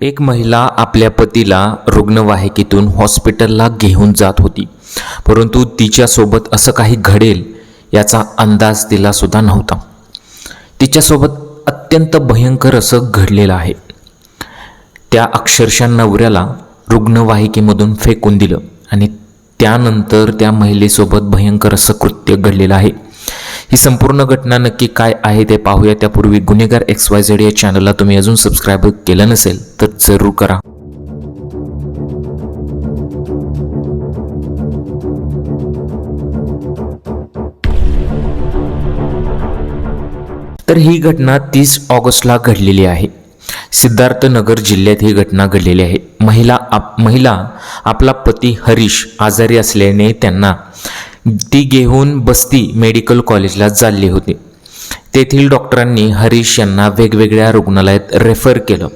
एक महिला आपल्या पतीला रुग्णवाहिकेतून हॉस्पिटलला घेऊन जात होती. परंतु तिच्यासोबत असं काही घडेल याचा अंदाज तिला सुद्धा नव्हता. तिच्यासोबत अत्यंत भयंकर असं घडलेलं आहे. त्या अक्षरशः नवऱ्याला रुग्णवाहिकेमधून फेकून दिलं आणि त्यानंतर त्या महिलेसोबत भयंकर असं कृत्य घडलेलं आहे. ही संपूर्ण घटना नक्की काय आहे ते पाहूया. त्यापूर्वी गुन्हेगार एक्स वाय झेड या चॅनलला तुम्ही अजून सबस्क्राईब केलं नसेल तर जरूर करा. तर ही घटना तीस ऑगस्टला घडलेली आहे. सिद्धार्थनगर जिल्ह्यात ही घटना घडलेली आहे. महिला आप महिला आपला पती हरीश आजारी असल्याने त्यांना ती घेऊन बस्ती मेडिकल कॉलेजला चालली होती. तेथील डॉक्टरांनी हरीश यांना वेगवेगळ्या रुग्णालयात रेफर केलं.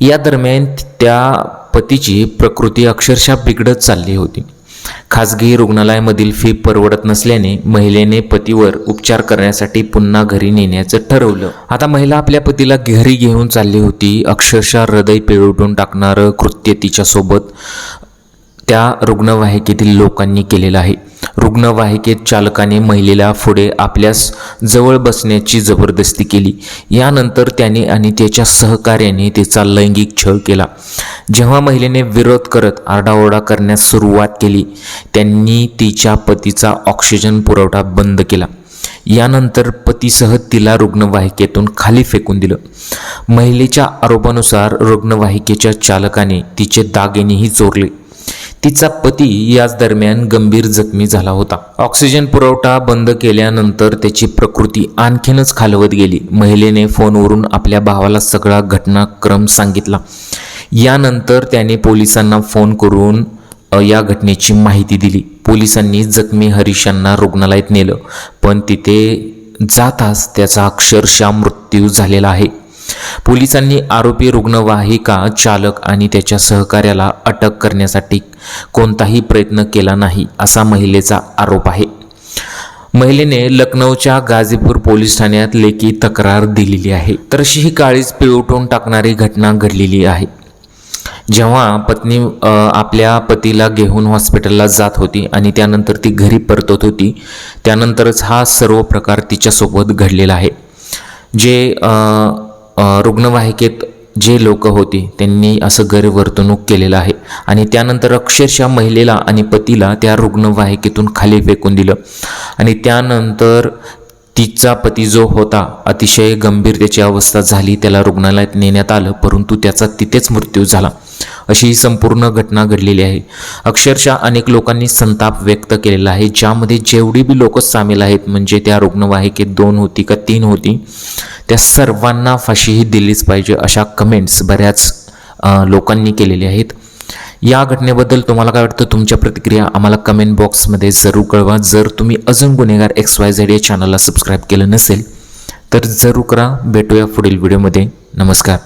या दरम्यान त्या पतीची प्रकृती अक्षरशः बिघडत चालली होती. खाजगी रुग्णालयामधील फी परवडत नसल्याने महिलेने पतीवर उपचार करण्यासाठी पुन्हा घरी नेण्याचं ठरवलं. आता महिला आपल्या पतीला घरी घेऊन चालली होती अक्षरशः हृदय पिळवटून टाकणारं कृत्य तिच्यासोबत त्या रुग्णवाहिकेतील लोकांनी केलेलं आहे. रुग्णवाहिकेत चालकाने महिलेला पुढे आपल्यास जवळ बसण्याची जबरदस्ती केली. यानंतर त्याने आणि त्याच्या सहकार्याने तिचा लैंगिक छळ केला. जेव्हा महिलेने विरोध करत आरडाओरडा करण्यास सुरुवात केली त्यांनी तिच्या पतीचा ऑक्सिजन पुरवठा बंद केला. यानंतर पतीसह तिला रुग्णवाहिकेतून खाली फेकून दिलं. महिलेच्या आरोपानुसार रुग्णवाहिकेच्या चालकाने तिचे दागिनेही चोरले. तिचा पती याच दरम्यान गंभीर जखमी झाला होता. ऑक्सिजन पुरवठा बंद केल्यानंतर त्याची प्रकृती आणखीनच खालवत गेली. महिलेने फोनवरून आपल्या भावाला सगळा घटनाक्रम सांगितला. यानंतर त्याने पोलिसांना फोन करून या घटनेची माहिती दिली. पोलिसांनी जखमी हरीशांना रुग्णालयात नेलं. पण तिथे जाताच त्याचा अक्षरशः मृत्यू झालेला आहे. पोलिसांनी आरोपी रुग्णवाहिका चालक आणि त्याच्या सहकार्याला अटक करण्यासाठी कोणताही प्रयत्न केला नाही असा महिलेचा आरोप आहे. महिलेने लखनौच्या गाझीपूर पोलीस ठाण्यात लेखी तक्रार दिलेली आहे. तर अशी ही काळीच पिळवटून टाकणारी घटना घडलेली आहे. जेव्हा पत्नी आपल्या पतीला घेऊन हॉस्पिटलला जात होती आणि त्यानंतर ती घरी परतत होती त्यानंतरच हा सर्व प्रकार तिच्यासोबत घडलेला आहे. जे आ, रुग्णवाहिकेत जे लोक होती त्यांनी असं गैरवर्तणूक केलेलं आहे. आणि त्यानंतर अक्षरशः महिलेला आणि पतीला त्या रुग्णवाहिकेतून खाली फेकून दिलं. आणि त्यानंतर तिचा पती जो होता अतिशय गंभीर त्याची अवस्था झाली त्याला रुग्णालयात नेण्यात आलं परंतु त्याचा तिथेच मृत्यू झाला. अशी ही संपूर्ण घटना घडलेली आहे. अक्षरशः अनेक लोकांनी संताप व्यक्त केलेला आहे ज्यामध्ये जेवढी बी लोक सामील आहेत म्हणजे त्या रुग्णवाहिकेत दोन होती का तीन होती त्या सर्वांना फाशीही दिलीच पाहिजे अशा कमेंट्स बऱ्याच लोकांनी केलेल्या आहेत. या घटनेबद्दल तुम्हाला काय वाटतं? तुमच्या प्रतिक्रिया आम्हाला कमेंट बॉक्समध्ये जरूर कळवा. जर तुम्ही अजून गुन्हेगार एक्स वाय झेड या चॅनलला सबस्क्राईब केलं नसेल तर जरूर करा. भेटूया पुढील व्हिडिओमध्ये नमस्कार.